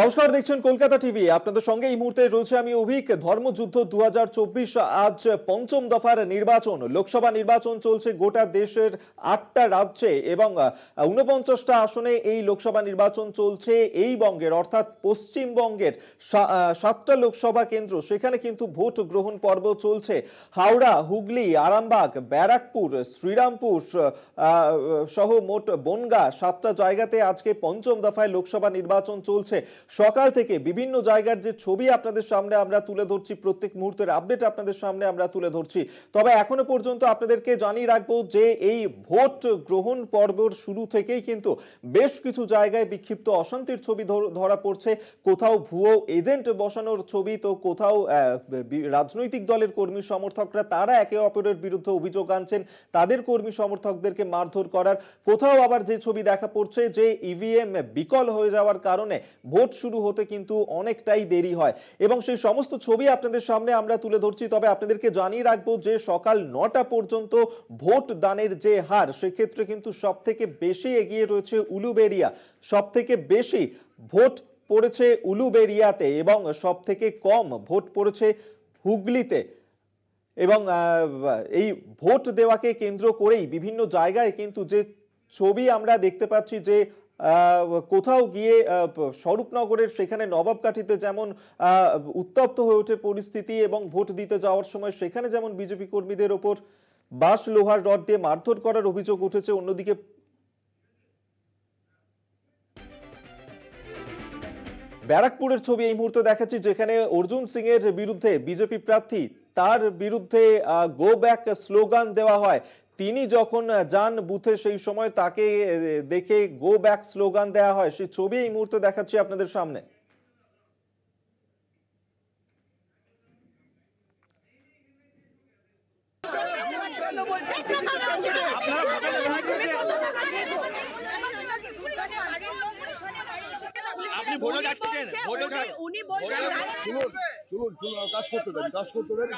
নমস্কার, দেখছেন কলকাতা টিভি। আপনাদের সঙ্গে এই মুহূর্তে রয়েছে আমি অভিক। ধর্মযুদ্ধ দুহাজার চব্বিশ আজ পঞ্চম দফার নির্বাচন। লোকসভা নির্বাচন চলছে গোটা দেশের আটটা রাজ্যে এবং উনপঞ্চাশটা আসনে এই লোকসভা নির্বাচন চলছে এই বঙ্গের, অর্থাৎ পশ্চিমবঙ্গের সাতটা লোকসভা কেন্দ্র। সেখানে কিন্তু ভোট গ্রহণ পর্ব চলছে। হাওড়া, হুগলি, আরামবাগ, ব্যারাকপুর, শ্রীরামপুর সহ মোট বনগা সাতটা জায়গাতে আজকে পঞ্চম দফায় লোকসভা নির্বাচন চলছে। সকাল থেকে বিভিন্ন জায়গার যে ছবি আপনাদের সামনে আমরা তুলে ধরছি, প্রত্যেক মুহূর্তের আপডেট আপনাদের সামনে আমরা তুলে ধরছি। তবে এখনও পর্যন্ত আপনাদেরকে জানিয়ে রাখব যে এই ভোট গ্রহণ পর্বর শুরু থেকেই কিন্তু বেশ কিছু জায়গায় বিক্ষিপ্ত অশান্তির ছবি ধরা পড়ছে। কোথাও ভুয়ো এজেন্ট বসানোর ছবি, তো কোথাও রাজনৈতিক দলের কর্মী সমর্থকরা, তারা একে অপরের বিরুদ্ধে অভিযোগ আনছেন, তাদের কর্মী সমর্থকদেরকে মারধর করার। কোথাও আবার যে ছবি দেখা পড়ছে যে ইভিএম বিকল হয়ে যাওয়ার কারণে ভোট শুরু হতে কিন্তু অনেকটাই দেরি হয়। এবং সেই সমস্ত ছবি আপনাদের সামনে আমরা তুলে ধরছি। তবে আপনাদেরকে জানিয়ে রাখব যে সকাল নটা পর্যন্ত ভোট দানের যে হার, সেক্ষেত্রে কিন্তু সব থেকে বেশি এগিয়ে রয়েছে উলুবেরিয়া সব থেকে বেশি ভোট পড়েছে উলুবেরিয়াতে এবং সব থেকে কম ভোট পড়েছে হুগলিতে। এবং এই ভোট দেওয়াকে কেন্দ্র করেই বিভিন্ন জায়গায় কিন্তু যে ছবি আমরা দেখতে পাচ্ছি যে কোথাও গিয়ে স্বরূপনগরের সেখানে নবাবকাঠিতে যেমন উত্তপ্ত হয়ে ওঠে পরিস্থিতি এবং ভোট দিতে যাওয়ার সময় সেখানে যেমন বিজেপি কর্মীদের ওপর বাঁশ লোহার রড দিয়ে মারধর করার অভিযোগ উঠেছে, অন্যদিকে ব্যারাকপুরের ছবি এই মুহূর্তে দেখাচ্ছি, যেখানে অর্জুন সিং এর বিরুদ্ধে বিজেপি প্রার্থী তার বিরুদ্ধে গো ব্যাক স্লোগান দেওয়া হয়। তিনি যখন যান বুথে সেই সময় তাকে দেখে গো ব্যাক স্লোগান দেওয়া হয় সেই ছবি এই মুহূর্তে দেখাচ্ছি আপনাদের সামনে। আপনি উনি বলছেন শুনুন শুনুন শুনুন কাজ করতে দেন। কাজ করতে দেন।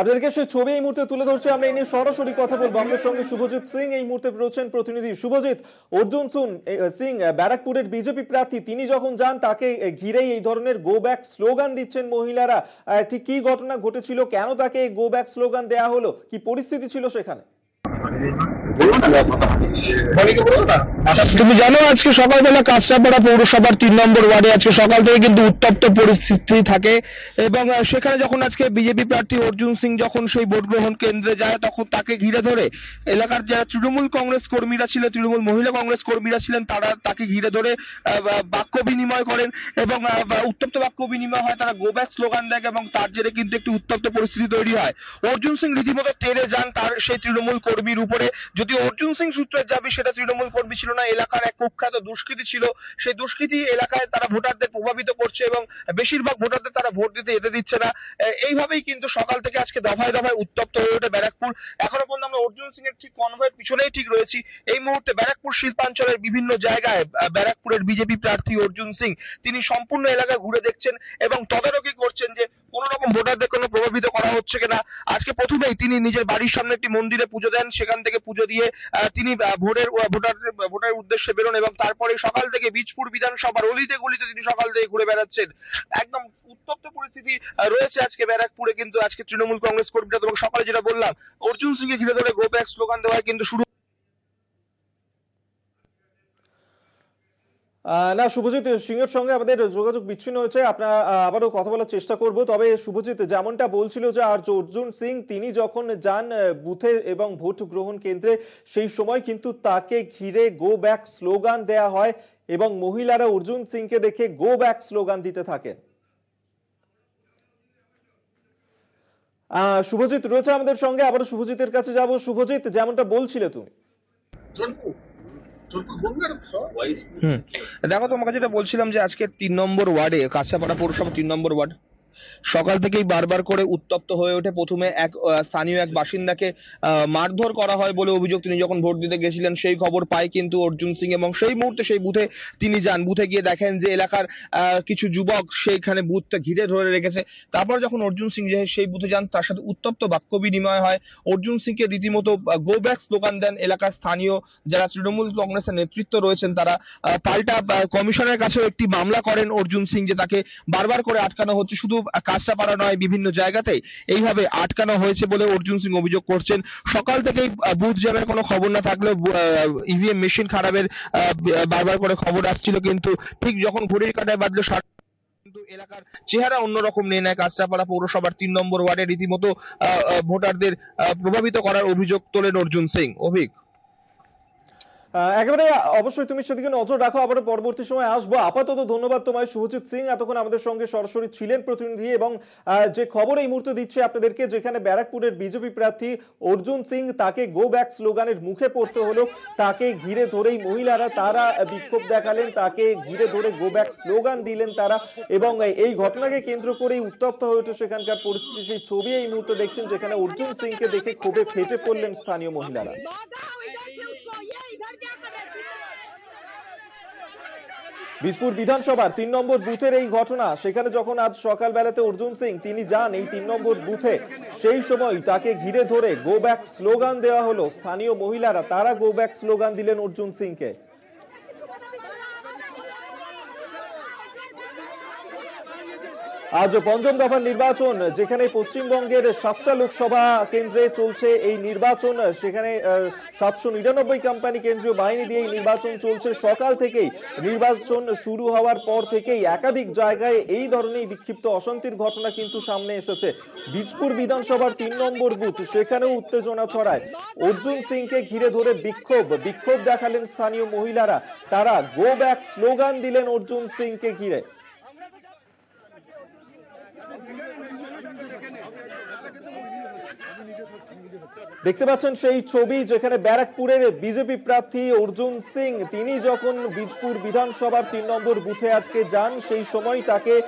আপনাদেরকে সেই ছবি এই মুহূর্তে তুলে ধরছে। আমরা এই নিয়ে সরাসরি কথা বলব। আমাদের সঙ্গে শুভজিৎ সিং এই মুহূর্তে রয়েছেন প্রতিনিধি। শুভজিৎ, অর্জুন সুন সিং ব্যারাকপুরের বিজেপি প্রার্থী, তিনি যখন যান, তাকে ঘিরেই এই ধরনের গো ব্যাক স্লোগান দিচ্ছেন মহিলারা। ঠিক কি ঘটনা ঘটেছিল? কেন তাকে গো ব্যাক স্লোগান দেয়া হলো? কি পরিস্থিতি ছিল সেখানে? তুমি জানো আজকে সকালবেলা কাঁচরাপাড়া পৌরসভার তিন নম্বর ওয়ার্ডে আজকে সকাল থেকে কিন্তু উত্তপ্ত পরিস্থিতি থাকে এবং সেখানে যখন আজকে বিজেপি প্রার্থী অর্জুন সিং যখন সেই ভোট গ্রহণ কেন্দ্রে যায়, তখন তাকে ঘিরে ধরে এলাকার যারা তৃণমূল কংগ্রেস কর্মীরা ছিল, তৃণমূল মহিলা কংগ্রেস কর্মীরা ছিলেন, তারা তাকে ঘিরে ধরে বাক্য বিনিময় করেন এবং উত্তপ্ত বাক্য বিনিময় হয়, তারা গোব্যাক স্লোগান দেয় এবং তার জেরে কিন্তু একটি উত্তপ্ত পরিস্থিতি তৈরি হয়। অর্জুন সিং রীতিমতো তেড়ে যান, তার সেই তৃণমূল কর্মীর উপরে যদি অর্জুন সিং সূত্রের দাবি সেটা তৃণমূল কর্মী ছিল না, এলাকার এক কুখ্যাত দুষ্কৃতী ছিল। সেই দুষ্কৃতী এলাকায় তারা ভোটারদের প্রভাবিত করছে এবং বেশিরভাগ ভোটারদের তারা ভোট দিতে যেতে দিচ্ছে না। এইভাবেই কিন্তু সকাল থেকে আজকে দফায় দফায় উত্তপ্ত হয়ে ওঠে ব্যারাকপুর। এখনও পর্যন্ত আমরা অর্জুন সিং এর ঠিক কনভয়ের পিছনেই ঠিক রয়েছি। এই মুহূর্তে ব্যারাকপুর শিল্পাঞ্চলের বিভিন্ন জায়গায় ব্যারাকপুরের বিজেপি প্রার্থী অর্জুন সিং, তিনি সম্পূর্ণ এলাকা ঘুরে দেখছেন এবং তদারকি করছেন যে কোন রকম ভোটারদের কোনো প্রভাবিত করা হচ্ছে কিনা। আজকে প্রথমেই তিনি নিজের বাড়ির সামনে একটি মন্দিরে পুজো দেন, সেখান থেকে পুজো দিয়ে আহ, তিনি ভোটের ভোটার ভোটের উদ্দেশ্যে বেরোন এবং তারপরে সকাল থেকে বীজপুর বিধানসভার অলিতে গলিতে তিনি সকাল থেকে ঘুরে বেড়াচ্ছেন। একদম উত্তপ্ত পরিস্থিতি রয়েছে আজকে ব্যারাকপুরে কিন্তু আজকে তৃণমূল কংগ্রেস কর্মীরা এবং সকালে যেটা বললাম অর্জুন সিং কে ঘিরে ধরে গো ব্যাক স্লোগান দেওয়া কিন্তু শুরু না, শুভজিৎ সিংহের সঙ্গে আমাদের যোগাযোগ বিচ্ছিন্ন হয়েছে। আপনার আবারও কথা বলার চেষ্টা করব। তবে শুভজিৎ, যেমনটা বলছিল যে আর অর্জুন সিং, তিনি যখন যান বুথে এবং ভোট গ্রহণ কেন্দ্রে, সেই সময় কিন্তু তাকে ঘিরে গো ব্যাক স্লোগান দেয়া হয় এবং মহিলারা অর্জুন সিংকে দেখে গো ব্যাক স্লোগান দিতে থাকেন। শুভজিৎ রয়েছে আমাদের সঙ্গে। আবারও শুভজিতের কাছে যাব। শুভজিৎ, যেমনটা বলছিলে তুমি। হুম। দেখো তোমাকে যেটা বলছিলাম যে আজকে তিন নম্বর ওয়ার্ডে কাছাপাড়া পৌরসভা তিন নম্বর ওয়ার্ড। সকাল থেকেই বারবার করে উত্তপ্ত হয়ে ওঠে। প্রথমে এক স্থানীয় এক বাসিন্দাকে মারধর করা হয় বলে অভিযোগ। তিনি যখন ভোট দিতে গেছিলেন, সেই খবর পায় কিন্তু অর্জুন সিং এবং সেই মুহূর্তে সেই বুথে তিনি যান। বুথে গিয়ে দেখেন যে এলাকার কিছু যুবক সেইখানে বুথটা ঘিরে ধরে রেখেছে। তারপর যখন অর্জুন সিং যে সেই বুথে যান, তার সাথে উত্তপ্ত বাক্য বিনিময় হয়। অর্জুন সিংকে রীতিমতো গো ব্যাক স্লোগান দেন এলাকার স্থানীয় যারা তৃণমূল কংগ্রেসের নেতৃত্ব রয়েছেন তারা। পাল্টা কমিশনের কাছেও একটি মামলা করেন অর্জুন সিং যে তাকে বারবার করে আটকানো হচ্ছে। শুধু কাঁচরাপাড়া নয় বিভিন্ন জায়গাতেই এইভাবে আটকানো হয়েছে বলে অর্জুন সিং অভিযোগ করছেন। সকাল থেকেই বুথ জ্যামের কোনো খবর না থাকলেও ইভিএম মেশিন খারাপের আহ, বারবার করে খবর আসছিল কিন্তু ঠিক যখন ঘড়ির কাঁটায় ষাট কিন্তু এলাকার চেহারা অন্যরকম। নিয়ে নেয় কাঁচরাপাড়া পৌরসভার তিন নম্বর ওয়ার্ডে রীতিমতো ভোটারদের প্রভাবিত করার অভিযোগ তোলেন অর্জুন সিং। অভিক। একেবারে অবশ্যই তুমি সেদিকে নজর রাখো আবার পরবর্তী সময় আসব। আপাতত ধন্যবাদ তোমায়, শুভজিৎ সিং, এতক্ষণ আমাদের সঙ্গে সরাসরি ছিলেন প্রতিনিধি এবং যে খবর এই মুহূর্তে দিচ্ছি আপনাদেরকে, যেখানে ব্যারাকপুরের বিজেপি প্রার্থী অর্জুন সিং তাকে গো ব্যাক স্লোগানের মুখে পড়তে হলো। তাকে ঘিরে ধরেই মহিলারা তারা বিক্ষোভ দেখালেন, তাকে ঘিরে ধরে গো ব্যাক স্লোগান দিলেন তারা এবং এই ঘটনাকে কেন্দ্র করেই উত্তপ্ত হয়ে ওঠে সেখানকার পরিস্থিতি। সেই ছবি এই মুহূর্তে দেখছেন, যেখানে অর্জুন সিংকে দেখে ক্ষোভে ফেটে পড়লেন স্থানীয় মহিলারা। বিজপুর বিধানসভার তিন নম্বর বুথের এই ঘটনা, সেখানে যখন আজ সকালবেলাতে অর্জুন সিং, তিনি যান এই তিন নম্বর বুথে, সেই সময় তাকে ঘিরে ধরে গো ব্যাক স্লোগান দেওয়া হলো। স্থানীয় মহিলারা, তারা গো ব্যাক স্লোগান দিলেন অর্জুন সিংকে। আজ পঞ্চম দফার নির্বাচন, যেখানে পশ্চিমবঙ্গের সাতটা লোকসভা কেন্দ্রে চলছে এই নির্বাচন, সেখানে সাতশো নিরানব্বই কোম্পানি কেন্দ্রীয় বাহিনী দিয়ে এই নির্বাচন চলছে। সকাল থেকেই নির্বাচন শুরু হওয়ার পর থেকেই একাধিক জায়গায় এই ধরনের বিক্ষিপ্ত অশান্তির ঘটনা কিন্তু সামনে এসেছে। বীজপুর বিধানসভার তিন নম্বর বুথ, সেখানেও উত্তেজনা ছড়ায়। অর্জুন সিংকে ঘিরে ধরে বিক্ষোভ বিক্ষোভ দেখালেন স্থানীয় মহিলারা। তারা গো ব্যাক স্লোগান দিলেন অর্জুন সিংকে ঘিরে। দেখতে পাচ্ছেন সেই ছবি যেখানে ব্যারাকপুরের বিজেপি প্রার্থী অর্জুন সিং। তিনি যখন বীজপুর বিধানসভার তিন নম্বর বুথে আজকে যান সেই সময় তাকে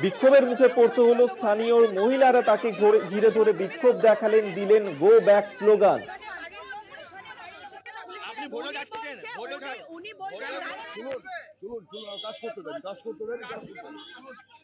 বিক্ষোভের মুখে পড়তে হলো। স্থানীয় মহিলারা তাকে ঘিরে ধরে বিক্ষোভ দেখালেন দিলেন গো ব্যাক স্লোগান। উনি- শুনুন শুনুন কাজ করতে দেন কাজ করতে দেন।